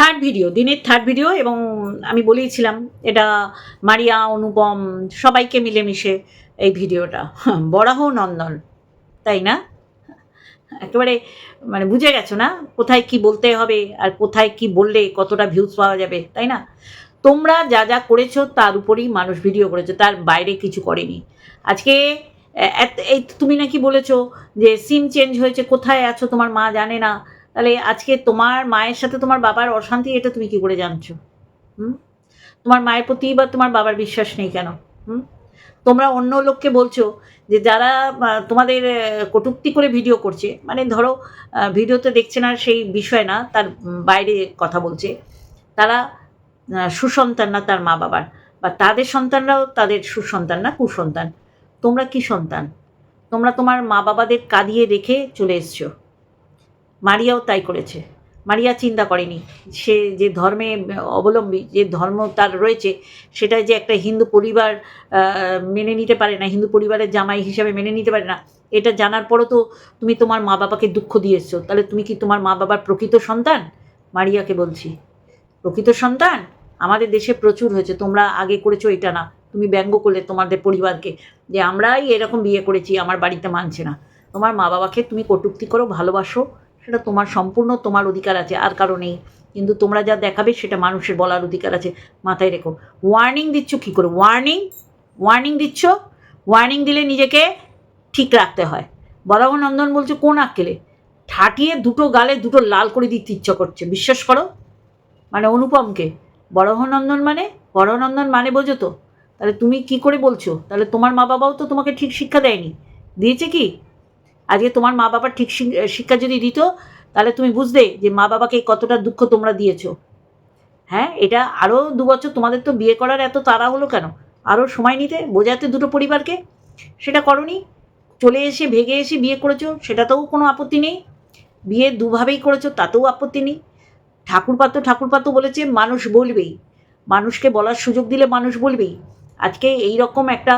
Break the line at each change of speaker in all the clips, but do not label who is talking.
Third video দিনের third video এবং আমি বলেইছিলাম, এটা মারিয়া, অনুপম সবাইকে মিলেমিশে এই ভিডিওটা। বরাহ, নন্দন, তাই না? একেবারে মানে বুঝে গেছো না? কোথায় কি বলতে হবে আর কোথায় কি বললে কতটা ভিউজ পাওয়া যাবে, তাই না? তোমরা যা যা করেছ তার উপরেই মানুষ ভিডিও করেছে, তার বাইরে কিছু করেনি। আজকে এই তুমি নাকি বলেছ যে সিম চেঞ্জ হয়েছে, কোথায় আছো তোমার মা জানে না। তাহলে আজকে তোমার মায়ের সাথে তোমার বাবার অশান্তি, এটা তুমি কি করে জানছো? হুম? তোমার মায়ের প্রতি বা তোমার বাবার বিশ্বাস নেই কেন? হুম? তোমরা অন্য লোককে বলছো যে যারা তোমাদের কটুক্তি করে ভিডিও করছে মানে ধরো ভিডিওতে দেখছে না, সেই বিষয় না, তার বাইরে কথা বলছে, তারা সুসন্তান না তার মা বাবার, বা তাদের সন্তানরাও তাদের সুসন্তান না কুসন্তান। তোমরা কি সন্তান? তোমরা তোমার মা বাবাদের কাঁদিয়ে রেখে চলে এসছো। মারিয়াও তাই করেছে। মারিয়া চিন্তা করেনি। সে যে ধর্মে অবলম্বী, যে ধর্ম তার রয়েছে সেটা যে একটা হিন্দু পরিবার মেনে নিতে পারে না, হিন্দু পরিবারের জামাই হিসাবে মেনে নিতে পারে না, এটা জানার পরও তো তুমি তোমার মা বাবাকে দুঃখ দিয়ে এসছো। তাহলে তুমি কি তোমার মা বাবার প্রকৃত সন্তান? মারিয়াকে বলছি। প্রকৃত সন্তান? আমাদের দেশে প্রচুর হয়েছে, তোমরা আগে করেছ এটা না। তুমি ব্যঙ্গ করলে তোমাদের পরিবারকে যে আমরাই এরকম বিয়ে করেছি, আমার বাড়িতে মানছে না। তোমার মা বাবাকে তুমি কটূক্তি করো, ভালোবাসো সেটা তোমার সম্পূর্ণ তোমার অধিকার আছে, আর কারও নেই। কিন্তু তোমরা যা দেখাবে সেটা মানুষের বলার অধিকার আছে। মাথায় রেখো। ওয়ার্নিং দিচ্ছ কী করে? ওয়ার্নিং ওয়ার্নিং দিচ্ছ? ওয়ার্নিং দিলে নিজেকে ঠিক রাখতে হয়। বরাহ নন্দন বলছে, কোন আক্কেলে? ঠাটিয়ে দুটো গালে দুটো লাল করে দিতে ইচ্ছা করছে। বিশ্বাস করো? মানে অনুপমকে। বরাহনন্দন মানে? বরাহনন্দন মানে বোঝো তো। তাহলে তুমি কি করে বলছো? তাহলে তোমার মা বাবাও তো তোমাকে ঠিক শিক্ষা দেয়নি। দিয়েছে কি? আজকে তোমার মা বাবার ঠিক শিক্ষা যদি দিত, তাহলে তুমি বুঝতে যে মা বাবাকে কতটা দুঃখ তোমরা দিয়েছ। হ্যাঁ এটা আরও দু বছর তোমাদের তো বিয়ে করার এত তাড়া হলো কেন? আরও সময় নিতে, বোঝাতে দুটো পরিবারকে। সেটা করনি, চলে এসে ভেগে এসে বিয়ে করেছ, সেটাতেও কোনো আপত্তি নেই। বিয়ে দুভাবেই করেছ, তাতেও আপত্তি নেই। ঠাকুরপাত্র ঠাকুরপাত্র বলেছে, মানুষ বলবেই। মানুষকে বলার সুযোগ দিলে মানুষ বলবেই। আজকে এই রকম একটা,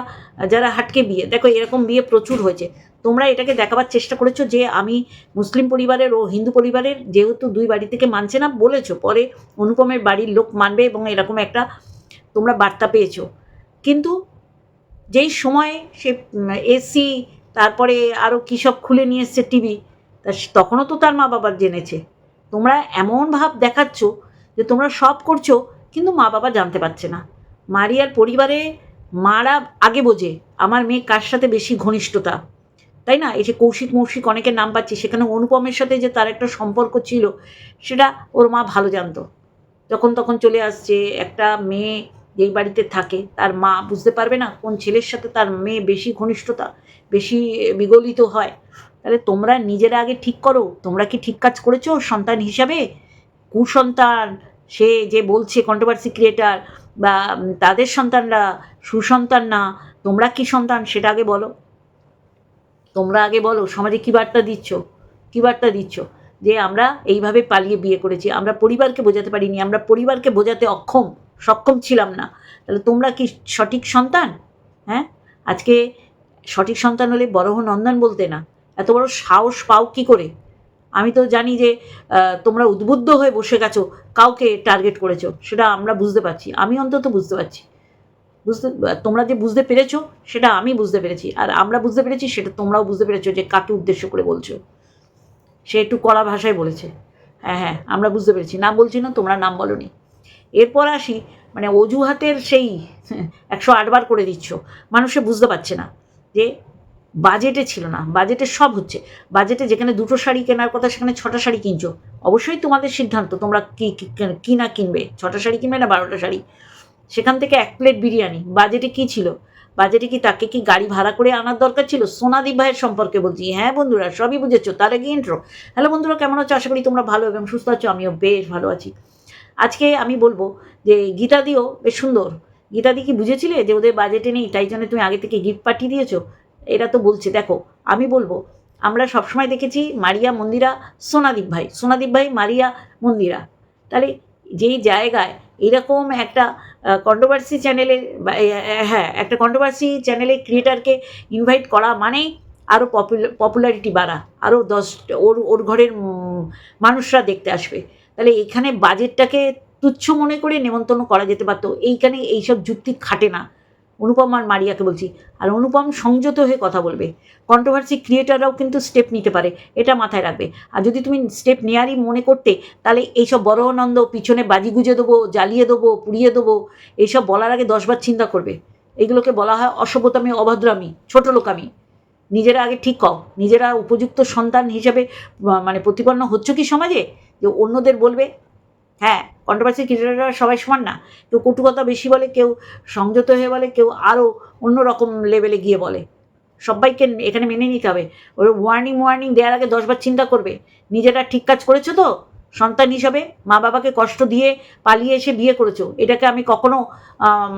যারা হাটকে বিয়ে, দেখো এরকম বিয়ে প্রচুর হয়েছে। তোমরা এটাকে দেখাবার চেষ্টা করেছ যে আমি মুসলিম পরিবারের ও হিন্দু পরিবারের যেহেতু দুই বাড়ি থেকে মানছে না, বলেছ, পরে অনুপমের বাড়ির লোক মানবে এবং এরকম একটা তোমরা বার্তা পেয়েছ। কিন্তু যেই সময় সে এসি, তারপরে আরও কী সব খুলে নিয়ে এসছে টিভি, তা তখনও তো তার মা বাবার জেনেছে। তোমরা এমন ভাব দেখাচ্ছ যে তোমরা সব করছ, কিন্তু মা বাবা জানতে পারছে না। মারিয়ার পরিবারে মারা আগে বোঝে, আমার মেয়ে কার সাথে বেশি ঘনিষ্ঠতা? তাই না? এই যে কৌশিক মৌশিক অনেকের নাম পাচ্ছি, সেখানে অনুপমের সাথে যে তার একটা সম্পর্ক ছিল, সেটা ওর মা ভালো জানতো। যখন তখন চলে আসছে, একটা মেয়ে যেই বাড়িতে থাকে, তার মা বুঝতে পারবে না কোন ছেলের সাথে তার মেয়ে বেশি ঘনিষ্ঠতা, বেশি বিগলিত হয়। তাহলে তোমরা নিজেরা আগে ঠিক করো, তোমরা কি ঠিক কাজ করেছ সন্তান হিসাবে? কুসন্তান, সে যে বলছে কন্ট্রোভার্সি ক্রিয়েটার বা তাদের সন্তানরা সুসন্তান না, তোমরা কি সন্তান? সেটা আগে বলো। তোমরা আগে বলো, সমাজে কী বার্তা দিচ্ছ? কী বার্তা দিচ্ছ? যে আমরা এইভাবে পালিয়ে বিয়ে করেছি। আমরা পরিবারকে বোঝাতে পারিনি। আমরা পরিবারকে বোঝাতে অক্ষম, সক্ষম ছিলাম না। তাহলে তোমরা কি সঠিক সন্তান? হ্যাঁ? আজকে সঠিক সন্তান হলে বড়হ নন্দন বলতে না। এত বড় সাহস পাও কি করে? আমি তো জানি যে তোমরা উদ্বুদ্ধ হয়ে বসে গেছো, কাউকে টার্গেট করেছ, সেটা আমরা বুঝতে পারছি। আমি অন্তত বুঝতে পারছি। বুঝতে, তোমরা যে বুঝতে পেরেছ, সেটা আমি বুঝতে পেরেছি। আর আমরা বুঝতে পেরেছি, সেটা তোমরাও বুঝতে পেরেছ যে কাকে উদ্দেশ্য করে বলছো। সে একটু কড়া ভাষায় বলেছে। হ্যাঁ হ্যাঁ আমরা বুঝতে পেরেছি। নাম বলছি না, তোমরা নাম বলো বলনি। এরপর আসি মানে অজুহাতের সেই একশো আটবার করে দিচ্ছ। মানুষে বুঝতে পারছে না যে বাজেটে ছিল না, বাজেটে সব হচ্ছে। বাজেটে যেখানে দুটো শাড়ি কেনার কথা, সেখানে ছটা শাড়ি কিনছো। অবশ্যই তোমাদের সিদ্ধান্ত, তোমরা কি, কি- না কিনবে? ছটা শাড়ি কিনবে না বারোটা শাড়ি? সেখান থেকে এক প্লেট বিরিয়ানি, বাজেটে কি ছিল? বাজেটে কি তাকে কি গাড়ি ভাড়া করে আনার দরকার ছিল? সোনাদীপ ভাইয়ের সম্পর্কে বলছি। হ্যাঁ বন্ধুরা, সবই বুঝেছ, তার আগে ইন্ট্রো হ্যালো বন্ধুরা, কেমন আছো? আশা করি তোমরা ভালো এবং সুস্থ আছো, আমিও বেশ ভালো আছি। আজকে আমি বলব যে গীতাদিও বেশ সুন্দর। গীতাদি কি বুঝেছিলে যে ওদের বাজেটে নেই, তাই জন্য তুমি আগে থেকে গিফট পাঠিয়ে দিয়েছ? এরা তো বলছে, দেখো, আমি বলব, আমরা সবসময় দেখেছি মারিয়া মন্দিরা, সোনাদীপ ভাই সোনাদীপ ভাই, মারিয়া মন্দিরা। তাহলে যেই জায়গায় এরকম একটা কন্ট্রোভার্সি চ্যানেলে হ্যাঁ একটা কন্ট্রোভার্সি চ্যানেলে ক্রিয়েটারকে ইনভাইট করা মানেই আরও পপুলার পপুলারিটি বাড়া আরও দশ, ওর ওর ঘরের মানুষরা দেখতে আসবে। তাহলে এখানে বাজেটটাকে তুচ্ছ মনে করে নেমন্তন্ন করা যেতে পারতো, এইখানে এইসব যুক্তি খাটে না। অনুপম আর মারিয়াকে বলছি, আর অনুপম সংযত হয়ে কথা বলবে। কন্ট্রোভার্সি ক্রিয়েটাররাও কিন্তু স্টেপ নিতে পারে, এটা মাথায় রাখবে। আর যদি তুমি স্টেপ নেয়ারই মনে করতে, তাহলে এইসব বড় আনন্দ পিছনে বাজি গুজে দেবো, জ্বালিয়ে দেবো, পুড়িয়ে দেবো, এইসব বলার আগে দশবার চিন্তা করবে। এগুলোকে বলা হয় অসভ্যতামি অভদ্রামি, ছোট লোকামি। নিজেরা আগে ঠিক কও, নিজেরা উপযুক্ত সন্তান হিসাবে মানে প্রতিপন্ন হচ্ছ কি সমাজে? যে অন্যদের বলবে হ্যাঁ কন্ট্রোভার্সি ক্রিয়েটাররা সবাই সমান না। কেউ কটুকতা বেশি বলে, কেউ সংযত হয়ে বলে, কেউ আরও অন্য রকম লেভেলে গিয়ে বলে। সবাইকে এখানে মেনে নিতে হবে। ওর ওয়ার্নিং ওয়ার্নিং দেওয়ার আগে দশবার চিন্তা করবে। নিজেরা ঠিক কাজ করেছ তো? সন্তান হিসাবে মা বাবাকে কষ্ট দিয়ে পালিয়ে এসে বিয়ে করেছ। এটাকে আমি কখনো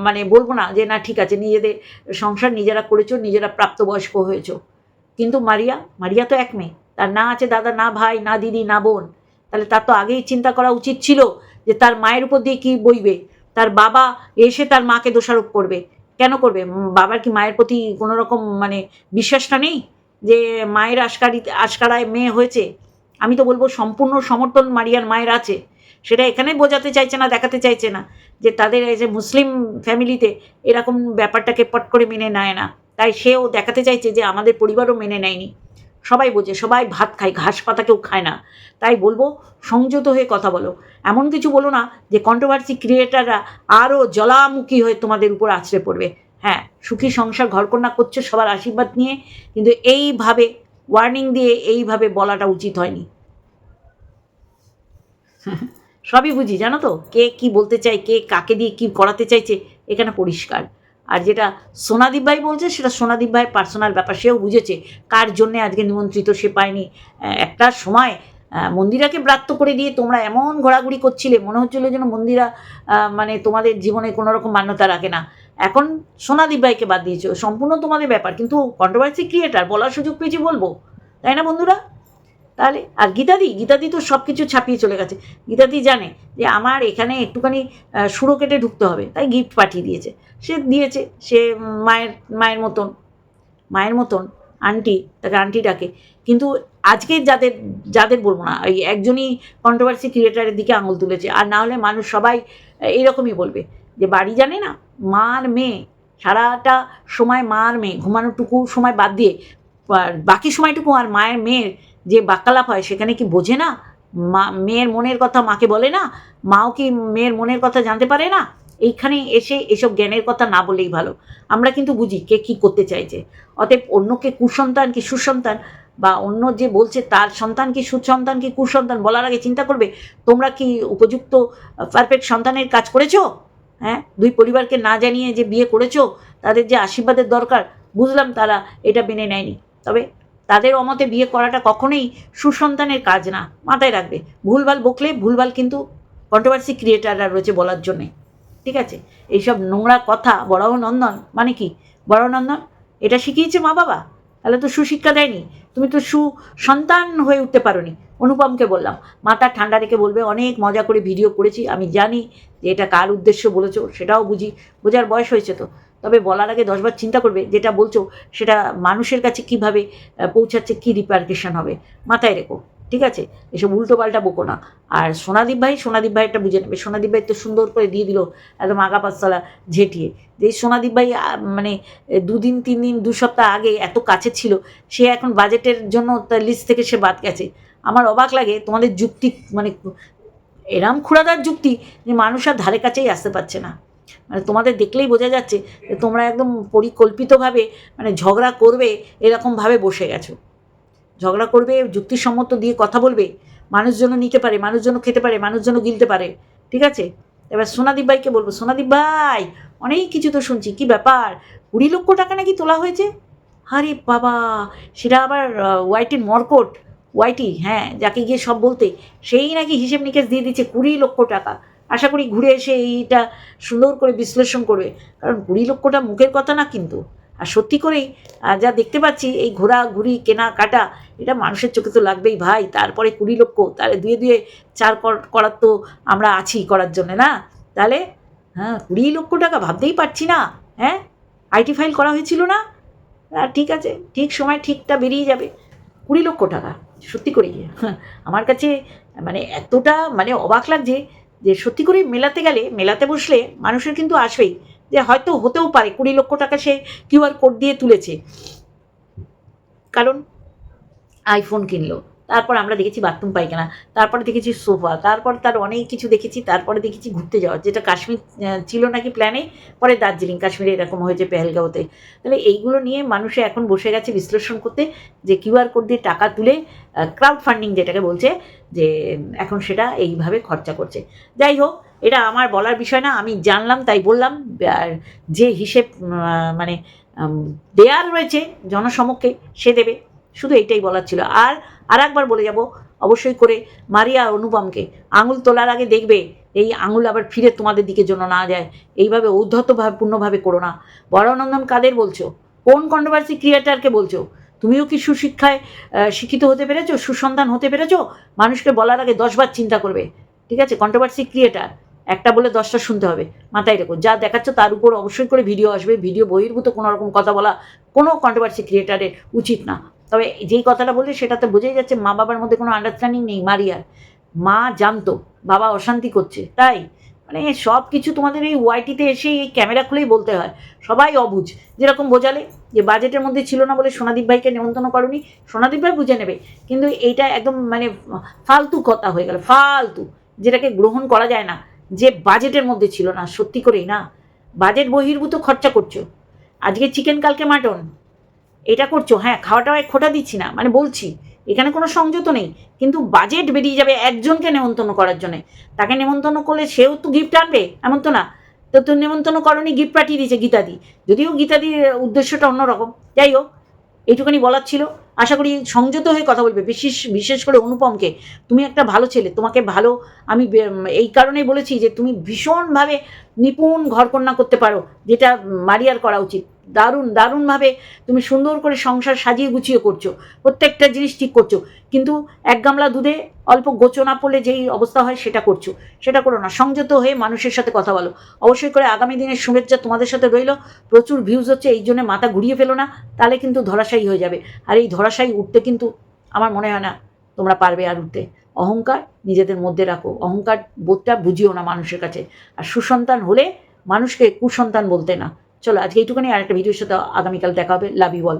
মানে বলব না যে না, ঠিক আছে, নিজেদের সংসার নিজেরা করেছ, নিজেরা প্রাপ্তবয়স্ক হয়েছো। কিন্তু মারিয়া মারিয়া তো এক মেয়ে। তার না আছে দাদা, না ভাই, না দিদি, না বোন। তাহলে তার তো আগেই চিন্তা করা উচিত ছিল যে তার মায়ের উপর দিয়ে কী বইবে? তার বাবা এসে তার মাকে দোষারোপ করবে। কেন করবে? বাবার কি মায়ের প্রতি কোনো রকম মানে বিশ্বাসটা নেই? যে মায়ের আশকারি, আশকারায় মেয়ে হয়েছে? আমি তো বলব সম্পূর্ণ সমর্থন মারিয়ার মায়ের আছে। সেটা এখানে বোঝাতে চাইছে না, দেখাতে চাইছে না যে তাদের এই যে মুসলিম ফ্যামিলিতে এরকম ব্যাপারটাকে পট করে মেনে নেয় না। তাই সেও দেখাতে চাইছে যে আমাদের পরিবারও মেনে নেয়নি। সবাই বোঝে, সবাই ভাত খায়, ঘাস পাতা কেউ খায় না। তাই বলব, সংযত হয়ে কথা বলো। এমন কিছু বলো না যে কন্ট্রোভার্সি ক্রিয়েটাররা আরও জলামুখী হয়ে তোমাদের উপর আছড়ে পড়বে। হ্যাঁ সুখী সংসার ঘরকন্যা করছ সবার আশীর্বাদ নিয়ে, কিন্তু এইভাবে ওয়ার্নিং দিয়ে এইভাবে বলাটা উচিত হয়নি। সবই বুঝি, জানো তো? কে কি বলতে চায়, কে কাকে দিয়ে কি করাতে চাইছে, এখানে পরিষ্কার। আর যেটা সোনাদীপ ভাই বলছে, সেটা সোনাদীপ ভাইয়ের পার্সোনাল ব্যাপার, সেও বুঝেছে কার জন্যে আজকে নিমন্ত্রিত সে পায়নি। একটা সময় মন্দিরাকে ব্রাত্য করে দিয়ে তোমরা এমন ঘোরাঘুরি করছিলে, মনে হচ্ছিল যেন মন্দিরা মানে তোমাদের জীবনে কোনো রকম মান্যতা রাখে না। এখন সোনাদীপ ভাইকে বাদ দিয়েছ সম্পূর্ণ তোমাদের ব্যাপার, কিন্তু কন্ট্রোভার্সি ক্রিয়েটার বলার সুযোগ পেয়েছি বলব, তাই না বন্ধুরা? তাহলে, আর গীতাদি গীতাদি তো সব কিছু ছাপিয়ে চলে গেছে। গীতাদি জানে যে আমার এখানে একটুখানি সুরো কেটে ঢুকতে হবে, তাই গিফট পাঠিয়ে দিয়েছে। সে দিয়েছে, সে মায়ের মায়ের মতন মায়ের মতন, আন্টি, তাকে আন্টি ডাকে। কিন্তু আজকে যাদের যাদের বলব না ওই একজনই কন্ট্রোভার্সি ক্রিয়েটারের দিকে আঙুল তুলেছে। আর না হলে মানুষ সবাই এইরকমই বলবে যে বাড়ি জানে না? মার মেয়ে, সারাটা সময় মার মেয়ে, ঘুমানোটুকু সময় বাদ দিয়ে বাকি সময়টুকু আর মায়ের মেয়ের যে বাক্যালাপ হয় সেখানে কি বোঝে না? মা, মেয়ের মনের কথা মাকে বলে না? মাও কি মেয়ের মনের কথা জানতে পারে না? এইখানে এসে এসব জ্ঞানের কথা না বলেই ভালো। আমরা কিন্তু বুঝি কে কী করতে চাইছে। অতএব অন্যকে কুসন্তান কি সুসন্তান বা অন্য যে বলছে তার সন্তান কি সুসন্তান কি কুসন্তান বলার আগে চিন্তা করবে, তোমরা কি উপযুক্ত পারফেক্ট সন্তানের কাজ করেছ? হ্যাঁ? দুই পরিবারকে না জানিয়ে যে বিয়ে করেছ, তাদের যে আশীর্বাদের দরকার, বুঝলাম তারা এটা মেনে নেয়নি। তবে তাদের অমতে বিয়ে করাটা কখনোই সুসন্তানের কাজ না। মাথায় রাখবে। ভুলভাল বকলে ভুলভাল কিন্তু কন্ট্রোভার্সি ক্রিয়েটাররা রয়েছে বলার জন্যে। ঠিক আছে? এইসব নোংরা কথা, বড় নন্দন মানে কি? বড় নন্দন, এটা শিখিয়েছে মা বাবা? তাহলে তো সুশিক্ষা দেয়নি। তুমি তো সুসন্তান হয়ে উঠতে পারোনি। অনুপমকে বললাম, মাথা ঠান্ডা রেখে বলবে, অনেক মজা করে ভিডিও করেছি, আমি জানি যে এটা কার উদ্দেশ্য বলেছ, সেটাও বুঝি। বোঝার বয়স হয়েছে তো। তবে বলার আগে দশবার চিন্তা করবে যেটা বলছো, সেটা মানুষের কাছে কীভাবে পৌঁছাচ্ছে, কী রিপার্কেশন হবে, মাথায় রেখো, ঠিক আছে? এসব উল্টো পাল্টা বকো না। আর সোনাদীপ ভাই সোনাদীপ ভাই একটা বুঝে নেবে। সোনাদীপ ভাই তো সুন্দর করে দিয়ে দিল একদম আগা পাঁচতলা ঝেঁটিয়ে। যে সোনাদীপ ভাই মানে দুদিন তিন দিন দু সপ্তাহ আগে এত কাছে ছিল, সে এখন বাজেটের জন্য তার লিস্ট থেকে সে বাদ গেছে। আমার অবাক লাগে তোমাদের যুক্তি মানে এরাম খুঁড়াদার যুক্তি যে মানুষ আর ধারে কাছেই আসতে পারছে না। মানে তোমাদের দেখলেই বোঝা যাচ্ছে যে তোমরা একদম পরিকল্পিতভাবে মানে ঝগড়া করবে, এরকমভাবে বসে গেছো। ঝগড়া করবে, যুক্তিসম্মত দিয়ে কথা বলবে মানুষ যেন নিতে পারে মানুষ যেন খেতে পারে মানুষ যেন গিলতে পারে, ঠিক আছে? এবার সোনাদীপ ভাইকে বলব, সোনাদীপ ভাই, অনেক কিছু তো শুনছি, কি ব্যাপার? কুড়ি লক্ষ টাকা নাকি তোলা হয়েছে? আরে বাবা, সেটা আবার ওয়াইটির মর্কট ওয়াইটি হ্যাঁ যাকে গিয়ে সব বলতে, সেই নাকি হিসেব নিকেশ দিয়ে দিচ্ছে কুড়ি লক্ষ টাকা। আশা করি ঘুরে এসে এইটা সুন্দর করে বিশ্লেষণ করবে। কারণ কুড়ি লক্ষটা মুখের কথা না কিন্তু। আর সত্যি করেই যা দেখতে পাচ্ছি, এই ঘোরাঘুরি কেনা, কাটা, এটা মানুষের চোখে তো লাগবেই ভাই। তারপরে কুড়ি লক্ষ, তাহলে দুয়ে দুয়ে চার কর- করার তো আমরা আছি করার জন্য, না? তাহলে হ্যাঁ কুড়ি লক্ষ টাকা ভাবতেই পারছি না হ্যাঁ? আইটি ফাইল করা হয়েছিল না? ঠিক আছে, ঠিক সময় ঠিকটা বেরিয়ে যাবে। কুড়ি লক্ষ টাকা, সত্যি করেই। আমার কাছে মানে এতটা মানে অবাক লাগছে যে সত্যি করে মেলাতে গেলে, মেলাতে বসলে মানুষের কিন্তু আসবেই। যে হয়তো হতেও পারে, কুড়ি লক্ষ টাকা সে কিউআর কোড দিয়ে তুলেছে। কারণ আইফোন কিনলো। তারপর আমরা দেখেছি বাথরুম পায়খানা, তারপরে দেখেছি সোফা, তারপর তার অনেক কিছু দেখেছি, তারপরে দেখেছি ঘুরতে যাওয়া, যেটা কাশ্মীর ছিল নাকি প্ল্যানে পরে দার্জিলিং, কাশ্মীরে এরকম হয়েছে পেহেলগাঁওতে। তাহলে এইগুলো নিয়ে মানুষে এখন বসে গেছে বিশ্লেষণ করতে, যে কিউআর কোড দিয়ে টাকা তুলে ক্রাউড ফান্ডিং যেটাকে বলছে, যে এখন সেটা এইভাবে খরচা করছে। যাই হোক, এটা আমার বলার বিষয় না, আমি জানলাম, তাই বললাম, আর যে হিসেব মানে দেয়ার রয়েছে জনসমক্ষে, সে দেবে। শুধু এইটাই বলার ছিল। আর আর একবার বলে যাব, অবশ্যই করে মারিয়া অনুপমকে আঙুল তোলার আগে দেখবে, এই আঙুল আবার ফিরে তোমাদের দিকে জন্য না যায়। এইভাবে ঔদ্ধত্যভাবে পূর্ণভাবে করো না। বড়নন্দন কাদের বলছো? কোন কন্ট্রোভার্সি ক্রিয়েটারকে বলছো? তুমিও কি সুশিক্ষায় শিক্ষিত হতে পেরেছ সুসন্ধান হতে পেরেছ? মানুষকে বলার আগে দশবার চিন্তা করবে। ঠিক আছে? কন্ট্রোভার্সি ক্রিয়েটার, একটা বলে দশটা শুনতে হবে। মাথায় রেখো, যা দেখাচ্ছ তার উপর অবশ্যই করে ভিডিও আসবে। ভিডিও বহির্ভূত কোনো রকম কথা বলা কোনো কন্ট্রোভার্সি ক্রিয়েটারের উচিত না। তবে যেই কথাটা বললে সেটা তো বোঝাই যাচ্ছে মা বাবার মধ্যে কোনো আন্ডারস্ট্যান্ডিং নেই মারিয়ার মা জানতো, বাবা অশান্তি করছে, তাই? মানে সব কিছু তোমাদের এই ওয়াইটিতে এসে এই ক্যামেরা খুলেই বলতে হয়। সবাই অবুঝ। যেরকম বোঝালে যে বাজেটের মধ্যে ছিল না বলে সোনাদীপ ভাইকে নেমন্তন্ন করনি, সোনাদীপ ভাই বুঝে নেবে। কিন্তু এইটা একদম মানে ফালতু কথা হয়ে গেল, ফালতু। যেটাকে গ্রহণ করা যায় না, যে বাজেটের মধ্যে ছিল না, সত্যি করেই না। বাজেট বহির্ভূত খরচা করছ। আজকে চিকেন কালকে মাটন এটা করছ? হ্যাঁ খাওয়াটাও খোটা দিচ্ছি না মানে বলছি, এখানে কোনো সংযত নেই, কিন্তু বাজেট বেরিয়ে যাবে একজনকে নেমন্তন্ন করার জন্য। তাকে নেমন্তন্ন করলে সেও তো গিফট আনবে, এমন তো না। তো তুই নেমন্তন্ন করনি গিফট পাঠিয়ে দিয়েছে গীতাদি। যদিও গীতাদির উদ্দেশ্যটা অন্যরকম। যাই হোক এইটুখানি বলার ছিল। আশা করি সংযত হয়ে কথা বলবে, বিশেষ বিশেষ করে অনুপমকে। তুমি একটা ভালো ছেলে, তোমাকে ভালো, আমি এই কারণেই বলেছি যে তুমি ভীষণভাবে নিপুণ ঘরকন্যা করতে পারো, যেটা মারিয়ার করা উচিত। দারুণ, দারুণভাবে তুমি সুন্দর করে সংসার সাজিয়ে গুছিয়ে করছ, প্রত্যেকটা জিনিস ঠিক করছ, কিন্তু এক গামলা দুধে অল্প গোচো না পড়লে যেই অবস্থা হয় সেটা করছ। সেটা করো না, সংযত হয়ে মানুষের সাথে কথা বলো। অবশ্যই করে আগামী দিনের শুভেচ্ছা তোমাদের সাথে রইল। প্রচুর ভিউজ হচ্ছে, এই জন্য মাথা ঘুরিয়ে ফেলো না, তাহলে কিন্তু ধরাশায়ী হয়ে যাবে। আর এই ধরাশায়ী উঠতে কিন্তু আমার মনে হয় না তোমরা পারবে আর উঠতে। অহংকার নিজেদের মধ্যে রাখো। অহংকার বোধটা বুঝিও না মানুষের কাছে। আর সুসন্তান হলে মানুষকে কুসন্তান বলতে না। চলো আজকে এইটুকুনি আর একটা ভিডিওর সাথে আগামীকাল দেখা হবে। Love you all